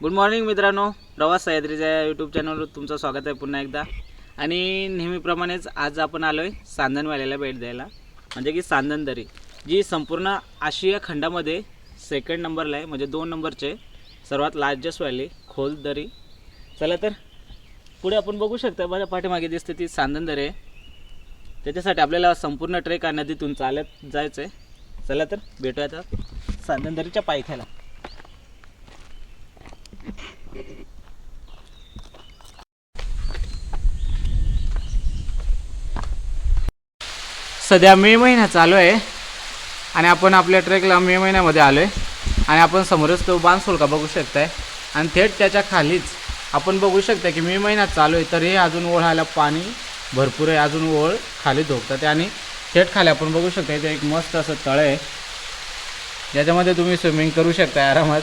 Good morning मित्रांनो. प्रवास सह्याद्रीच्या यूट्यूब चॅनलवर तुमचं स्वागत आहे पुन्हा एकदा. आणि नेहमीप्रमाणेच आज आपण आलो आहे सांदनवाल्याला भेट द्यायला. म्हणजे की सांदनदरी जी संपूर्ण आशिया खंडामध्ये सेकंड नंबरला आहे. म्हणजे दोन नंबरचे सर्वात लार्जेस्ट व्हॅली खोल दरी. चला तर पुढे आपण बघू शकता माझ्या पाठीमागे दिसते ती सांदनदरी आहे. त्याच्यासाठी आपल्याला संपूर्ण ट्रेक हा नदीतून चालत जायचं आहे चला तर भेटूया आता सांदनदरीच्या पायथ्याला. सध्या मे महिना चालू आहे आणि आपण आपल्या ट्रेकला मे महिन्यामध्ये आलो आहे आणि आपण समोरच तो बांधसोलका बघू शकताय. आणि थेट त्याच्या खालीच आपण बघू शकता की मे महिना चालू आहे तरी अजून ओढायला पाणी भरपूर आहे. अजून ओळ खाली धोकतात आणि थेट खाली आपण बघू शकता इथे एक मस्त असं तळ आहे. ज्याच्यामध्ये तुम्ही स्विमिंग करू शकता आरामात.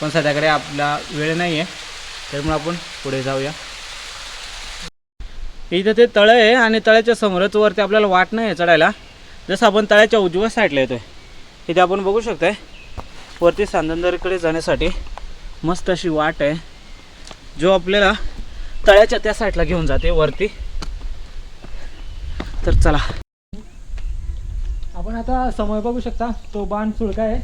पण सध्याकडे आपला वेळ नाही आहे त्यामुळे आपण पुढे जाऊया. इथं ते तळं आहे आणि तळ्याच्या समोरच वरती आपल्याला वाट नाही आहे चढायला. जसं आपण तळ्याच्या उजव्या साईडला येतो आहे इथे आपण बघू शकताय वरती सांदनदरीकडे जाण्यासाठी मस्त अशी वाट आहे जो आपल्याला तळ्याच्या त्या साईडला घेऊन जाते वरती. तर चला. आपण आता समोर बघू शकता तो बाण सुळका आहे.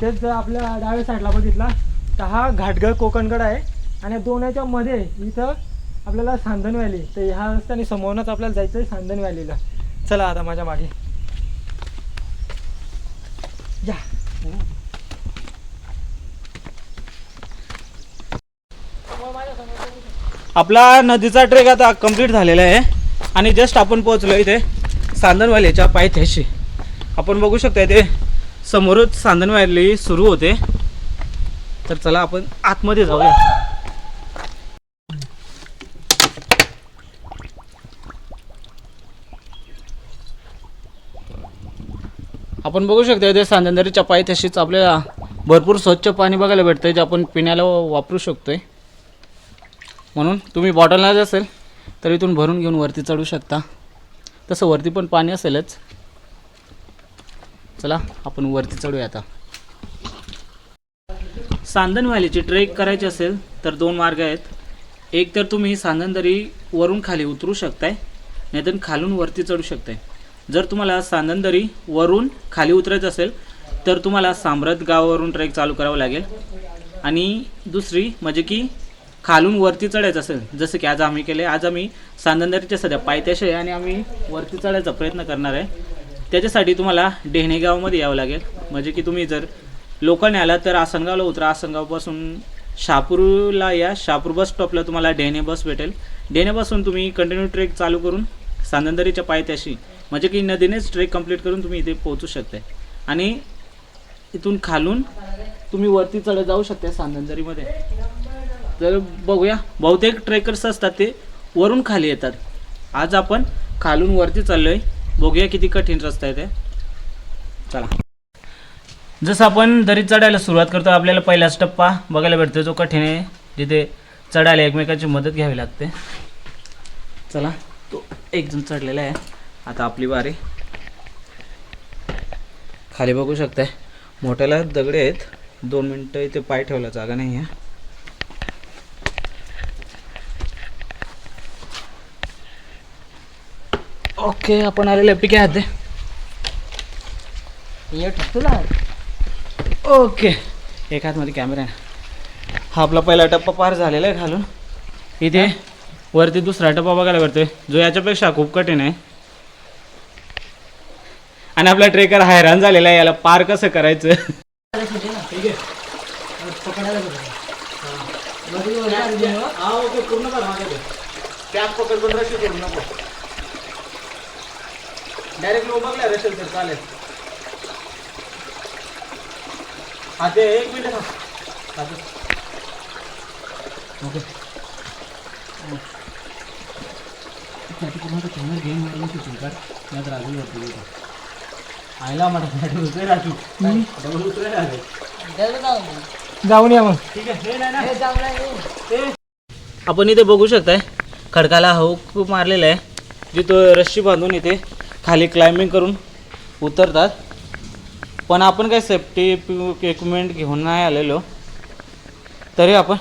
तेच जर आपल्या डाव्या साईडला बघितला तर हा घाटगड कोकणगड आहे. आणि दोन्हीच्या मध्ये इथं आपल्याला सांदन व्हॅली तर ह्या रस्त्याने समोरनच आपल्याला जायचं आहे सांदन व्हॅलीला चला आता माझ्या मागे. या. आपला नदीचा ट्रेक आता कंप्लीट झालेला आहे. आणि जस्ट आपण पोहोचलो इथे सांदनवालीच्या पायथ्याशी. आपण बघू शकता इथे समोरच सांदनवाली सुरू होते. तर चला आपण आतमध्ये जाऊया. आपण बघू शकता इथे सांदनदरीच्या पायथ्याशीच आपल्याला भरपूर स्वच्छ पाणी बघायला भेटतं जे आपण पिण्याला वापरू शकतोय. म्हणून तुम्ही बॉटलला असेल तर इथून भरून घेऊन वरती चढू शकता. तसं वरती पण पाणी असेलच. चला आपण वरती चढूया आता. सांदन व्हॅलीची ट्रेक करायची असेल तर दोन मार्ग आहेत. एक तर तुम्ही सांदनदरी वरून खाली उतरू शकताय नाहीतर खालून वरती चढू शकताय. जर तुम्हाला सांदनदरी वरून खाली उतरायचं असेल तर तुम्हाला साम्रात गावावरून ट्रेक चालू करावं लागेल. आणि दुसरी म्हणजे की खालून वरती चढायचं असेल जसं की आज आम्ही केले आज आम्ही सांदनदरीच्या सध्या पायथ्याशी आहे आणि आम्ही वरती चढायचा प्रयत्न करणार आहे. त्याच्यासाठी तुम्हाला डेहणेगावमध्ये यावं लागेल. म्हणजे की तुम्ही जर लोकलने आला तर आसनगावला उतरा. आसनगावपासून शहापूरला या. शहापूर बस स्टॉपला तुम्हाला डेहणे बस भेटेल. डेहण्यापासून तुम्ही कंटिन्यू ट्रेक चालू करून सांदनदरीच्या पायथ्याशी म्हणजे की नदीनेच ट्रेक कंप्लीट करून तुम्ही इथे पोहोचू शकताय. आणि इथून खालून तुम्ही वरती चढत जाऊ शकता सांदनदरीमध्ये तर बघूया. बहुतेक ट्रेकर्स असतात ते वरून खाली येतात. आज आपण खालून वरती चाललोय. बघूया किती कठीण रस्ता आहे ते. चला. जसं आपण दरीत चढायला सुरुवात करतो आपल्याला पहिलाच टप्पा बघायला भेटतो. जो कठीण आहे जिथे चढायला एकमेकांची मदत घ्यावी लागते. चला. तो एक जण चढलेला आहे. आता आपली बारी खाली बघू शकताय. मोठ्याला दगडे आहेत. दोन मिनटं इथे पाय ठेवला जागा नाही आहे. ओके आपण आलेले पिके हात दे. तुला? ओके. एक हातमध्ये कॅमेरा आहे. हा आपला पहिला टप्पा पार झालेला आहे खालून. इथे वरती दुसरा टप्पा बघायला भेटतोय. जो याच्यापेक्षा खूप कठीण आहे. आणि आपला ट्रेकर हैराण झालेला आहे याला पार कसं करायचं डायरेक्ट उभारला रशेल सर चालेल हा ते एक मिनिट हा ओके कॅमेरा मारून शिकून कर नाही तर अजून वरती आयला जाऊन या मग. ठीक आहे नाही, नाही. आपण इथे बघू शकताय खडकाला खूप मारलेला आहे. जिथं रस्सी बांधून इथे खाली क्लाइम्बिंग करून उतरतात. पण आपण काय सेफ्टी इक्विपमेंट घेऊन नाही आलेलो. तरी आपण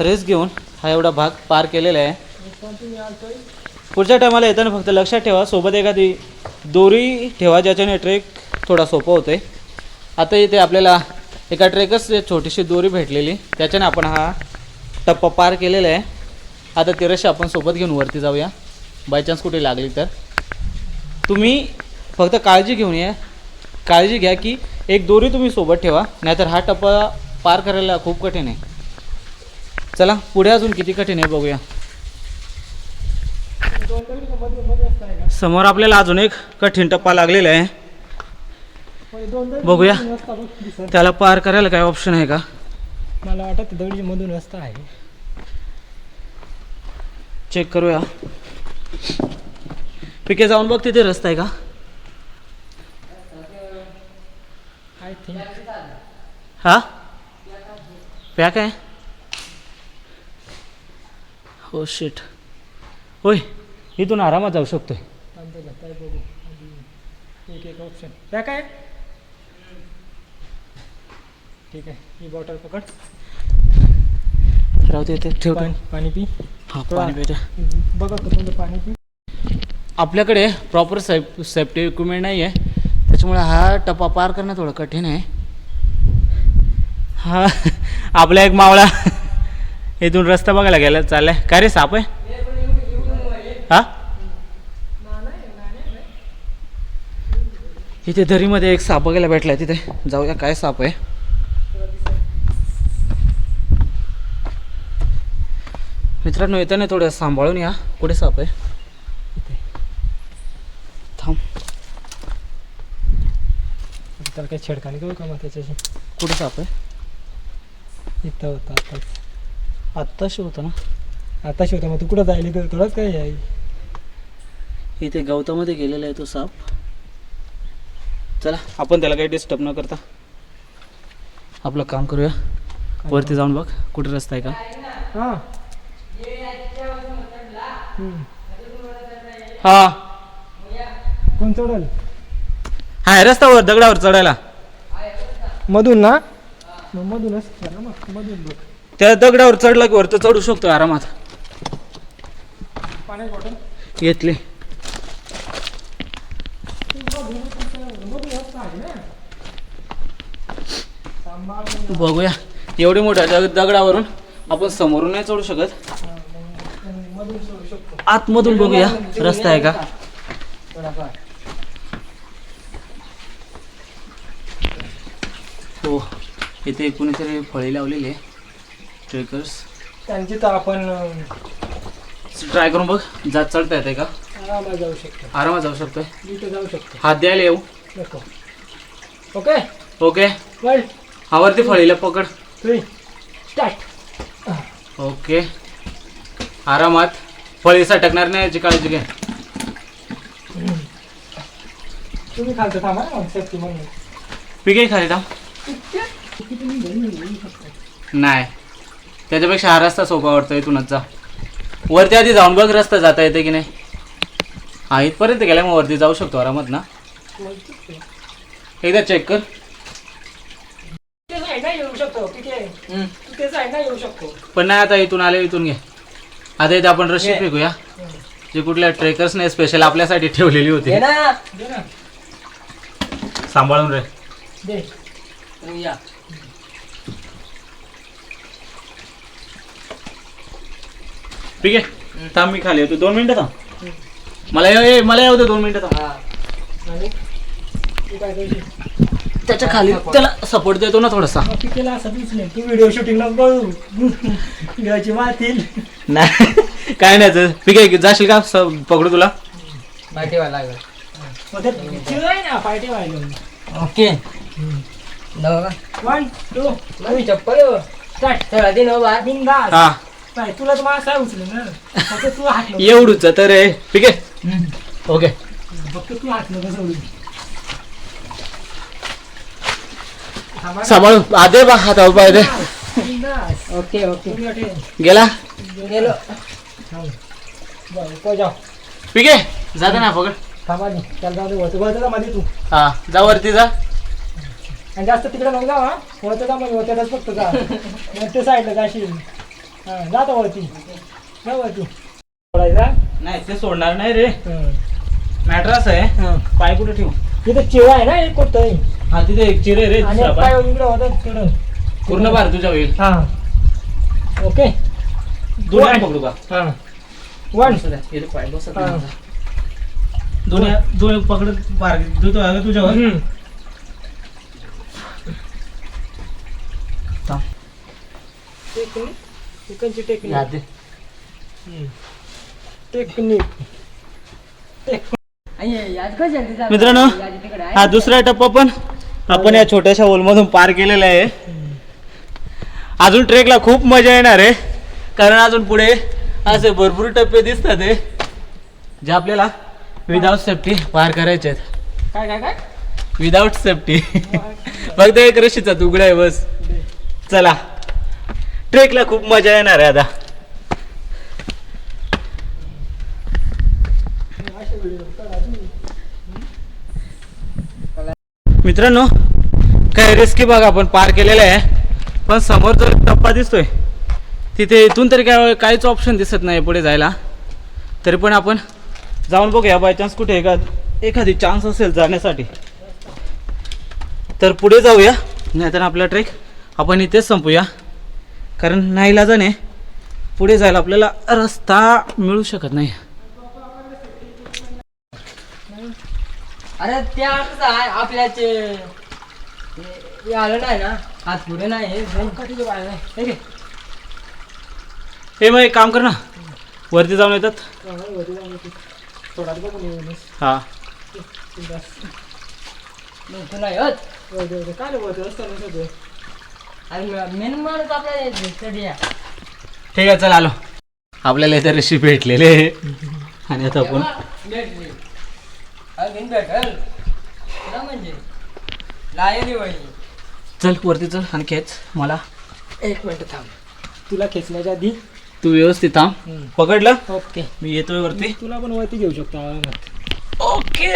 रेस घेऊन हा एवढा भाग पार केलेला आहे. पुढच्या टायमाला येताना फक्त लक्षात ठेवा सोबत एखादी दोरी ठेवा ज्याच्याने ट्रेक थोडा सोपं होते आहे आता इथे आपल्याला एका ट्रेकच छोटीशी दोरी भेटलेली. त्याच्याने आपण हा टप्पा पार केलेला आहे. आता ती आपण सोबत घेऊन वरती जाऊया. बाय चान्स कुठे लागली तर. तुम्ही फक्त काळजी घेऊन या. काळजी घ्या की एक दोरी तुम्ही सोबत ठेवा. नाहीतर हा टप्पा पार करायला खूप कठीण आहे. चला पुढे अजून किती कठीण आहे बघूया दोन दगडी मध्ये मध्ये असतं आहे का समोर आपल्याला अजून एक कठीण टप्पा लागलेला आहे. बघूया. त्याला पार करायला काय ऑप्शन आहे का? मला वाटत दगडी मधून रस्ता आहे. चेक करूया. पिके जाऊन बघ तिथे रस्ता आहे का? आय थिंक हा? पॅक आहे? हो शिट होय. इथून आरामात जाऊ शकतोय. काय बघू. आधी एक एक ऑप्शन त्या काय? ठीक आहे. ही बॉटल पकड. राहू दे ते ठेवतो पाणी पी. हा पाणी पिते बघा पाणी पी आपल्याकडे प्रॉपर सेफ सेफ्टी इक्विपमेंट नाही आहे त्याच्यामुळे हा टप्पा पार करणं थोडं कठीण आहे. हा आपला एक मावळा इथून रस्ता बघायला गेला चाललाय. काय रे साप आहे? हा? इथे दरीमध्ये एक साप बघायला भेटलाय तिथे. जाऊया काय साप आहे? मित्रांनो येताना थोडं सांभाळून या. कुठे साप आहे? थांब. त्याला काही छेडखानी करू का मग त्याच्याशी? कुठे साप आहे? इथं होता आता आत्ताशी होतं ना? आता शिवता मग तू कुठं जायली तर थोडंच काय आहे? इथे गवतामध्ये गेलेला आहे तो साप. चला आपण त्याला काही डिस्टर्ब न करता आपलं काम करूया. वरती जाऊन बघ कुठे रस्ता आहे का? हां. हा. कोण चढल? हा रस्त्यावर दगडावर चढायला. मधून ना? मग मधूनच मग मधून बघ. त्या दगडावर चढला की वरती चढू शकतो आरामात. पाण्याची बॉटल घेतली बघूया. एवढी मोठ्या दग दगडावरून. आपण समोरून नाही चढू शकत. आतमधून बघूया. रस्ता आहे का? हो. इथे कुणीतरी फळी लावलेली आहे. ट्रेकर्स. त्यांची तर आपण ट्राय करून बघ. जात चढता येते का? आरामात जाऊ शकतो. आरामात जाऊ शकतोय. जाऊ शकतो. हात द्यायला येऊ. नको. ओके? ओके. वन हा वरती फळीला पकड. स्टार्ट. ओके. आरामात. फळी सटकणार नाही याची काळजी घे. तुम्ही खालचं थांबा ना मग सेफ्टी म्हणून पिके खाली थांब. नाही. त्याच्यापेक्षा हा रस्ता सोपा वाटतो इथूनच जा. वरती आधी जाऊन बघ रस्ता जाता येते की नाही. हा इथपर्यंत गेला मग वरती जाऊ शकतो आरामात ना. एकदा चेक कर. येऊ शकतो. ठीक आहे? तू ते साईडला येऊ शकतो. पण नाही आता इथून आले इथून घे. आता इथे आपण रशी फेकूया. जी कुठल्या ट्रेकर्सने स्पेशल आपल्यासाठी ठेवलेली होती. दे ना. सांभाळून रे. दे. ठीक आहे? थांब मी खाली होतो दोन मिनिटं थांब. मला येऊ ये मला येऊ दे दोन मिनिटं थांब. आणि तू काय करशील? त्याच्याखाली त्याला सपोर्ट देतो ना थोडासा. केला असं दिसले. तू व्हिडिओ शूटिंगला बघू. व्हिडिओची मातील. नाही. काय नाही तर ठीक आहे जाशील का स- पकडू तुला? लागल. आहे ना ओके. वन टू नवी चप्पल आहे स्टार्ट चला दे ना बार बिंदास. हा. तुला तर मला काय उचले ना. फक्त तू हात नको एवढूच तर आहे ठीक आहे? ओके. फक्त तू हात नको थांबा ना. सांभाळून आधे बा हातावर पाय दे ओके ओके. गेला? गेलो. आहे जाता ना पकड. थांबा नाही त्याला जाऊ दे वरती वरती जा मध्ये तू. हा जा वरती जा. आणि जास्त तिकडे नको जा हा. वरती जा मग वरतीच फक्त जा. मग ते साईडला जाशील. हा जाता वरती. जा वरती. सोडायचा? नाही ते सोडणार नाही रे. मॅट्रास आहे. पाय कुठे ठेवू? तिथे चिवा आहे ना एक कोणतं हा तिथे एक चिरे रे आणि दुसरा एक पाय. पाय इकडे होता तिकडं पूर्ण भार तुझ्या होईल हा ओके दोन्ही पकडू का हा वन असं द्या. इथे पाय बसत हा. नाही. दोन्ही दोन्ही पकडत भार देतो आहे का तुझ्यावर हम्म. थांब. टेक्निक चिकनची या टेक्निक दे. हम्म. टेक्निक टेक हा दुसरा टप्पा पण आपण या छोट्याशा होलमधून पार केलेला आहे. अजून ट्रेकला खूप मजा येणार आहे. कारण अजून पुढे असे भरपूर टप्पे दिसतात आहे जे आपल्याला विदाउट सेफ्टी पार करायचे आहेत. काय काय काय? विदाउट सेफ्टी फक्त एक रशीचा तुकडा आहे बस. चला. ट्रेकला खूप मजा येणार आहे आता. मित्रांनो काही रिस्की भाग आपण पार केलेला आहे. पण समोर जो टप्पा दिसतोय तिथे इथून तरी काय काहीच ऑप्शन दिसत नाही पुढे जायला. तरी पण आपण जाऊन बघूया बाय चान्स कुठे एखाद एखादी चान्स असेल जाण्यासाठी. तर पुढे जाऊया नाहीतर आपला ट्रेक आपण इथेच संपूया. कारण नाहीला जाणे पुढे जायला आपल्याला रस्ता मिळू शकत नाही. अरे त्या कसं आहे आपल्याचे हे- आलं नाही ना. हात पुढे नाही हे बाळ नाही हे घे. हे मग एक काम कर ना. वरती जाऊन येतात. हा नाही होत? काय रे वरती रस्ता नाही सगळे आणि मेन माणूस आपल्या स्टडी आहे ठीक आहे चल आलो. आपल्याला इथे रेशी भेटलेले. आहे. आणि आता आपण भेटली. अजून भेटल तुला म्हणजे? लायली वहिनी चल वरती चल आणि खेच. मला. एक मिनिट थांब. तुला खेचण्याच्या आधी तू व्यवस्थित थांब. पकडलं? ओके. मी येतोय वरती. तुला पण वरती घेऊ शकतो ओके.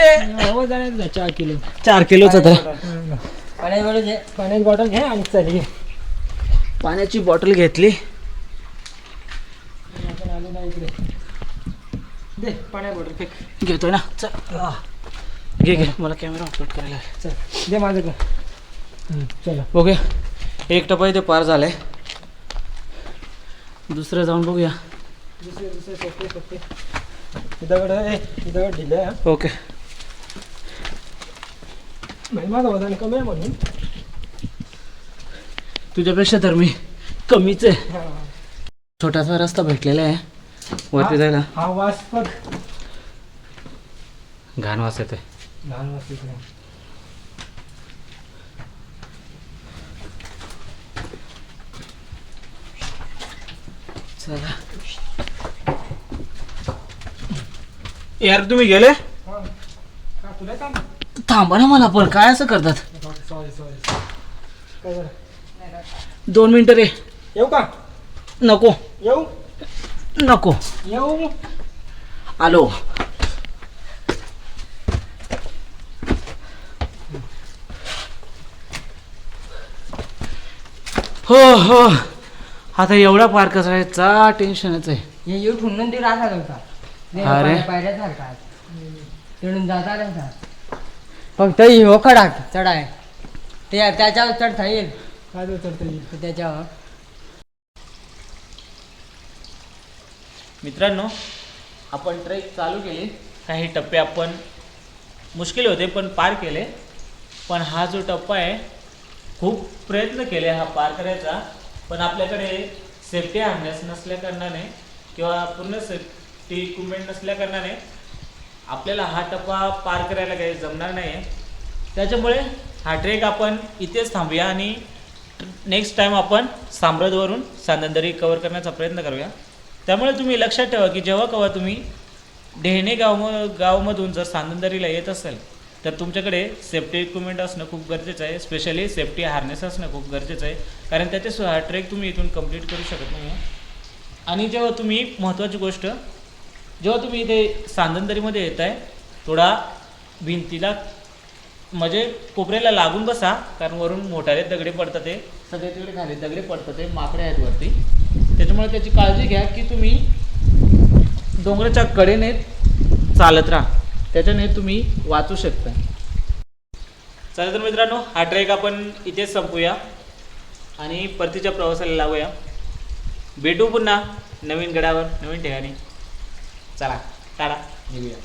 आवाज चार किलो. चार किलोचा तर. पाण्यात बरोबर जे पाण्याची बॉटल घे आणि चल ये. पाण्याची बॉटल घेतली. आलो ना इकडे. दे पाण्या बॉटल फेक. घेतोय ना. चल. आ. घे घे. मला कॅमेरा अपलोड करायला. चल दे माझं चला. ओके एक टप्पा इथे पार झालाय. दुसरं जाऊन बघूया. दुसरे दुसरे सोपे सोपे. दगड ए दगड दिले ओके. म्हणजे माझं वजन कमी आहे म्हणून. तुझ्यापेक्षा तर मी कमीच आहे. छोटासा रस्ता भेटलेला आहे. वरती जायला. हा वास बघ. घाण वास येतोय. लहान इकडे चला यार तुम्ही गेले तुला काम थांबा ना मला पण काय असं करतात? सॉरी सॉरी काय झालं दोन मिनिटं रे. येऊ का? नको. येऊ? नको. येऊ? आलो. हो हो. आता एवढा पार करायचा टेन्शनच आहे. हे येऊ ठुंडून ते राहतात होता. अरे. पायऱ्या सारखा जाता फक्त हो खडाक चढाय. ते त्याच्यावर चढता येईल. काय येईल. त्याच्यावर. मित्रांनो आपण ट्रेक चालू केली. काही टप्पे आपण मुश्किल होते पण पार केले. पण हा जो टप्पा आहे खूप प्रयत्न केले हा पार करायचा पण आपल्याकडे सेफ्टी हार्नेस नसल्या कारणाने किंवा पूर्ण सेफ्टी इक्विपमेंट नसल्या कारणाने आपल्याला हा टप्पा पार करायला काही जमणार नाही आहे त्याच्यामुळे हा ट्रेक आपण इथेच थांबूया आणि नेक्स्ट टाइम आपण साम्रदवरून सांदंदरी कवर करण्याचा प्रयत्न करूया. त्यामुळे तुम्ही लक्षात ठेवा की जेव्हा केव्हा तुम्ही डेहणे गाव गावमधून जर सांदंदरीला येत असेल तर तुमच्याकडे सेफ्टी इक्विपमेंट असणं खूप गरजेचं आहे. स्पेशली सेफ्टी हार्नेस असणं खूप गरजेचं आहे. कारण त्याचे सु ट्रेक तुम्ही इथून कंप्लीट करू शकत नाही. आणि जेव्हा तुम्ही महत्त्वाची गोष्ट जेव्हा तुम्ही इथे सांदंदरीमध्ये येत आहे थोडा भिंतीला म्हणजे कोपऱ्याला लागून बसा. कारण वरून मोठाले दगडे पडतात ते सगळे तिकडे खाली दगडे पडतात ते माकडे आहेत वरती. त्याच्यामुळे त्याची काळजी घ्या की तुम्ही डोंगराच्या कडेने चालत राहा. त्याच्याने तुम्ही वाचू शकता. चला तर मित्रांनो हा ट्रेक आपण इथेच संपूया. आणि परतीच्या प्रवासाला लागूया. भेटू पुन्हा नवीन गडावर नवीन ठिकाणी. चला टाळा. निघूया.